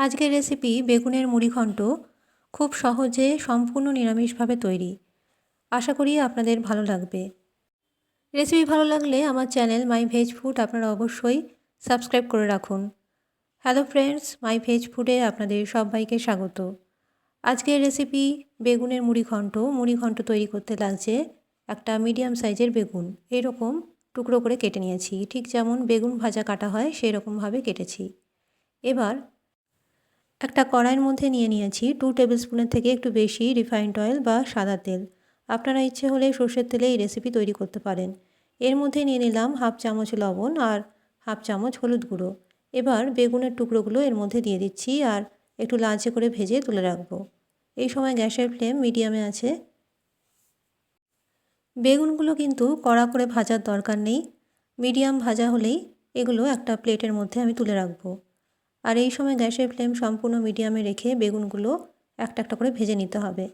আজকের রেসিপি বেগুনের মুড়িঘণ্ট খুব সহজে সম্পূর্ণ নিরামিষভাবে তৈরি। আশা করি আপনাদের ভালো লাগবে। রেসিপি ভালো লাগলে আমার চ্যানেল মাই ভেজ ফুড আপনারা অবশ্যই সাবস্ক্রাইব করে রাখুন। হ্যালো ফ্রেন্ডস মাই ভেজ ফুডে আপনাদের সবাইকে স্বাগত। আজকের রেসিপি বেগুনের মুড়িঘণ্ট মুড়িঘণ্ট তৈরি করতে লাগছে একটা মিডিয়াম সাইজের বেগুন। এরকম টুকরো করে কেটে নিয়েছি। ঠিক যেমন বেগুন ভাজা কাটা হয় সেই রকমভাবে কেটেছি। এবার একটা কড়াইয়ের মধ্যে নিয়ে নিয়েছি টু টেবিল স্পুনের থেকে একটু বেশি রিফাইন্ড অয়েল বা সাদা তেল। আপনারা ইচ্ছে হলে সর্ষের তেলে এই রেসিপি তৈরি করতে পারেন। এর মধ্যে নিয়ে নিলাম হাফ চামচ লবণ আর হাফ চামচ হলুদ গুঁড়ো। এবার বেগুনের টুকরোগুলো এর মধ্যে দিয়ে দিচ্ছি আর একটু লালচে করে ভেজে তুলে রাখব। এই সময় গ্যাসের ফ্লেম মিডিয়ামে আছে। বেগুনগুলো কিন্তু কড়া করে ভাজার দরকার নেই। মিডিয়াম ভাজা হলেই এগুলো একটা প্লেটের মধ্যে আমি তুলে রাখব। আর এই সময় গ্যাসের ফ্লেম সম্পূর্ণ মিডিয়ামে রেখে বেগুনগুলো একটা একটা করে ভেজে নিতে হবে।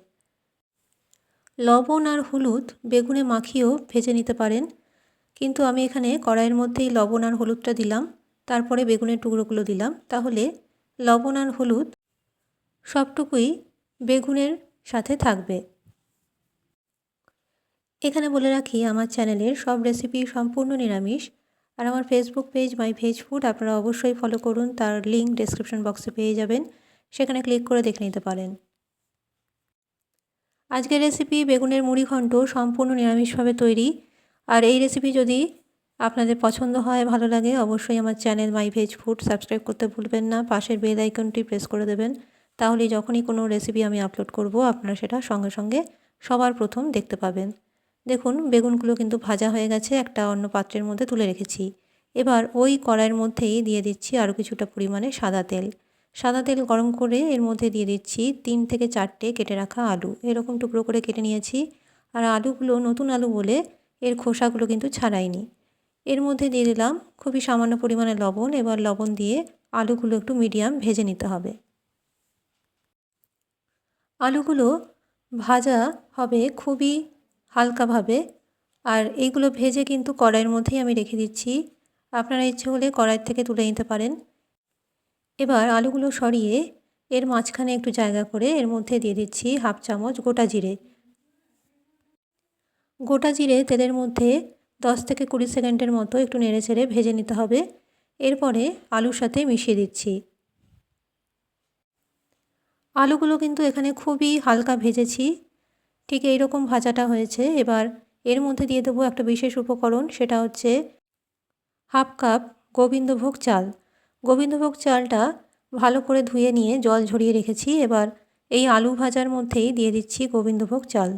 লবণ আর হলুদ বেগুনে মাখিয়েও ভেজে নিতে পারেন। কিন্তু আমি এখানে কড়াইয়ের মধ্যেই লবণ আর হলুদটা দিলাম। তারপরে বেগুনের টুকরোগুলো দিলাম। তাহলে লবণ আর হলুদ সবটুকুই বেগুনের সাথে থাকবে। এখানে বলে রাখি, আমার চ্যানেলের সব রেসিপি সম্পূর্ণ নিরামিষ। আর আমার Facebook page my veg food আপনারা অবশ্যই ফলো করুন। তার লিঙ্ক ডিসক্রিপশন বক্সে পেয়ে যাবেন। সেখানে ক্লিক করে দেখে নিতে পারেন। আজকের রেসিপি বেগুনের মুড়ি ঘণ্ট সম্পূর্ণ নিরামিষভাবে তৈরি। আর এই রেসিপি যদি আপনাদের পছন্দ হয়, ভালো লাগে, অবশ্যই আমার channel my veg food subscribe করতে ভুলবেন না। পাশের বেল আইকনটি প্রেস করে দেবেন। তাহলে যখনই কোনো রেসিপি আমি আপলোড করব, আপনারা সেটা সঙ্গে সঙ্গে সবার প্রথম দেখতে পাবেন। দেখুন, বেগুনগুলো কিন্তু ভাজা হয়ে গেছে, একটা অন্য পাত্রের মধ্যে তুলে রেখেছি। এবার ওই কড়াইয়ের মধ্যেই দিয়ে দিচ্ছি আরও কিছুটা পরিমাণে সাদা তেল। সাদা তেল গরম করে এর মধ্যে দিয়ে দিচ্ছি তিন থেকে চারটে কেটে রাখা আলু। এরকম টুকরো করে কেটে নিয়েছি। আর আলুগুলো নতুন আলু বলে এর খোসাগুলো কিন্তু ছাড়াইনি। এর মধ্যে দিয়ে দিলাম খুবই সামান্য পরিমাণে লবণ। এবার লবণ দিয়ে আলুগুলো একটু মিডিয়াম ভেজে নিতে হবে। আলুগুলো ভাজা হবে খুবই হালকাভাবে। আর এইগুলো ভেজে কিন্তু কড়াইয়ের মধ্যেই আমি রেখে দিচ্ছি। আপনারা ইচ্ছে হলে কড়াই থেকে তুলে নিতে পারেন। এবার আলুগুলো সরিয়ে এর মাঝখানে একটু জায়গা করে এর মধ্যে দিয়ে দিচ্ছি হাফ চামচ গোটা জিরে। গোটা জিরে তেলের মধ্যে দশ থেকে কুড়ি সেকেন্ডের মতো একটু নেড়ে ছেড়ে ভেজে নিতে হবে। এরপরে আলুর সাথে মিশিয়ে দিচ্ছি। আলুগুলো কিন্তু এখানে খুবই হালকা ভেজেছি। ঠিক এই রকম ভাজাটা হয়েছে। এবার এর মধ্যে দিয়ে দেবো একটা বিশেষ উপকরণ, সেটা হচ্ছে হাফ কাপ গোবিন্দভোগ চাল। গোবিন্দভোগ চালটা ভালো করে ধুয়ে নিয়ে জল ঝরিয়ে রেখেছি। এবার এই আলু ভাজার মধ্যেই দিয়ে দিচ্ছি গোবিন্দভোগ চাল।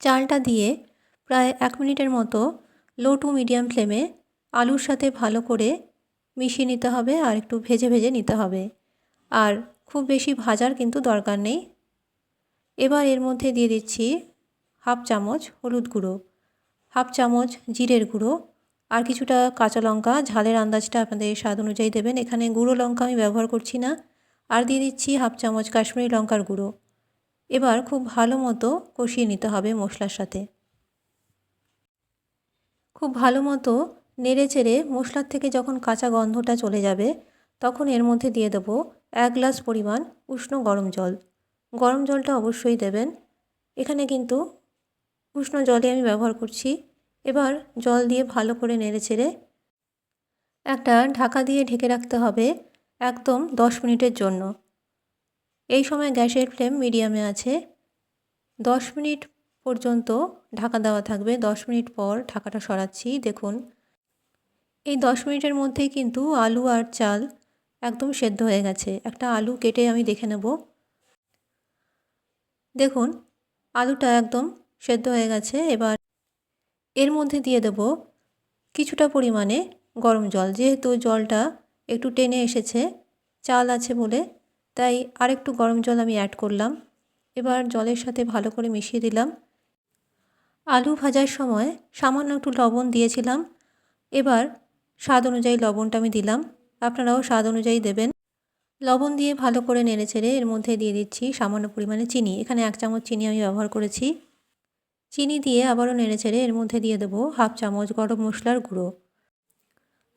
চালটা দিয়ে প্রায় এক মিনিটের মতো লো টু মিডিয়াম ফ্লেমে আলুর সাথে ভালো করে মিশিয়ে নিতে হবে আর একটু ভেজে ভেজে নিতে হবে। আর খুব বেশি ভাজার কিন্তু দরকার নেই। এবার এর মধ্যে দিয়ে দিচ্ছি হাফ চামচ হলুদ গুঁড়ো, হাফ চামচ জিরের গুঁড়ো আর কিছুটা কাঁচা লঙ্কা। ঝালের আন্দাজটা আপনাদের স্বাদ অনুযায়ী দেবেন। এখানে গুঁড়ো লঙ্কা আমি ব্যবহার করছি না। আর দিয়ে দিচ্ছি হাফ চামচ কাশ্মীরি লঙ্কার গুঁড়ো। এবার খুব ভালো মতো কষিয়ে নিতে হবে মশলার সাথে। খুব ভালো মতো নেড়ে চেড়ে মশলার থেকে যখন কাঁচা গন্ধটা চলে যাবে, তখন এর মধ্যে দিয়ে দেবো এক গ্লাস পরিমাণ উষ্ণ গরম জল। গরম জলটা অবশ্যই দেবেন। এখানে কিন্তু উষ্ণ জলে আমি ব্যবহার করছি। এবার জল দিয়ে ভালো করে নেড়ে ছেড়ে একটা ঢাকা দিয়ে ঢেকে রাখতে হবে একদম দশ মিনিটের জন্য। এই সময় গ্যাসের ফ্লেম মিডিয়ামে আছে। দশ মিনিট পর্যন্ত ঢাকা দেওয়া থাকবে। দশ মিনিট পর ঢাকাটা সরাচ্ছি, দেখুন। এই দশ মিনিটের মধ্যেই কিন্তু আলু আর চাল একদম সেদ্ধ হয়ে গেছে। একটা আলু কেটে আমি দেখে নেব। দেখুন, আলুটা একদম সেদ্ধ হয়ে গেছে। এবার এর মধ্যে দিয়ে দেব কিছুটা পরিমাণে গরম জল। যেহেতু জলটা একটু টেনে এসেছে, চাল আছে বলে, তাই আরেকটু গরম জল আমি অ্যাড করলাম। এবার জলের সাথে ভালো করে মিশিয়ে দিলাম। আলু ভাজার সময় সামান্য একটু লবণ দিয়েছিলাম। এবার স্বাদ অনুযায়ী লবণটা আমি দিলাম। আপনারাও স্বাদ অনুযায়ী দেবেন। লবণ দিয়ে ভালো করে নেড়ে ছেড়ে এর মধ্যে দিয়ে দিচ্ছি সামান্য পরিমাণে চিনি। এখানে এক চামচ চিনি আমি ব্যবহার করেছি। চিনি দিয়ে আবারও নেড়ে ছেড়ে এর মধ্যে দিয়ে দেবো হাফ চামচ গরম মশলার গুঁড়ো।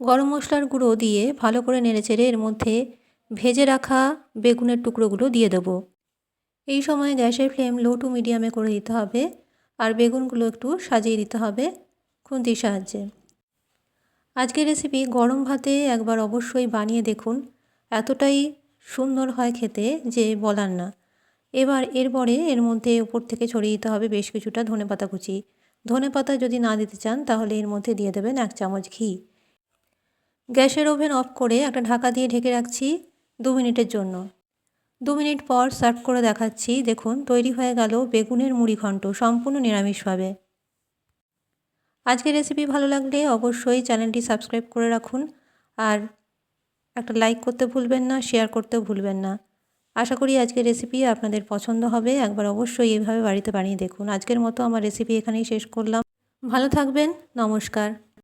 গরম মশলার গুঁড়ো দিয়ে ভালো করে নেড়েচেড়ে এর মধ্যে ভেজে রাখা বেগুনের টুকরোগুলো দিয়ে দেবো। এই সময় গ্যাসের ফ্লেম লো টু মিডিয়ামে করে দিতে হবে আর বেগুনগুলো একটু সাজিয়ে দিতে হবে খুন্তির সাহায্যে। আজকের রেসিপি গরম ভাতে একবার অবশ্যই বানিয়ে দেখুন। এতটাই সুন্দর হয় খেতে যে বলার না। এবার এরপরে এর মধ্যে উপর থেকে ছড়িয়ে দিতে হবে বেশ কিছুটা ধনে পাতা কুচি। ধনে পাতা যদি না দিতে চান, তাহলে এর মধ্যে দিয়ে দেবেন এক চামচ ঘি। গ্যাসের ওভেন অফ করে একটা ঢাকা দিয়ে ঢেকে রাখছি দু মিনিটের জন্য। দু মিনিট পর সার্ভ করে দেখাচ্ছি। দেখুন, তৈরি হয়ে গেল বেগুনের মুড়ি ঘন্ট, সম্পূর্ণ নিরামিষভাবে আজকের রেসিপি ভালো লাগলে অবশ্যই চ্যানেলটি সাবস্ক্রাইব করে রাখুন। আর একটা লাইক করতে ভুলবেন না শেয়ার করতেও ভুলবেন না। আশা করি আজকের রেসিপি আপনাদের পছন্দ হবে। একবার অবশ্যই এইভাবে বাড়িতে বানিয়ে দেখুন। আজকের মতো আমার রেসিপি এখানেই শেষ করলাম। ভালো থাকবেন, নমস্কার।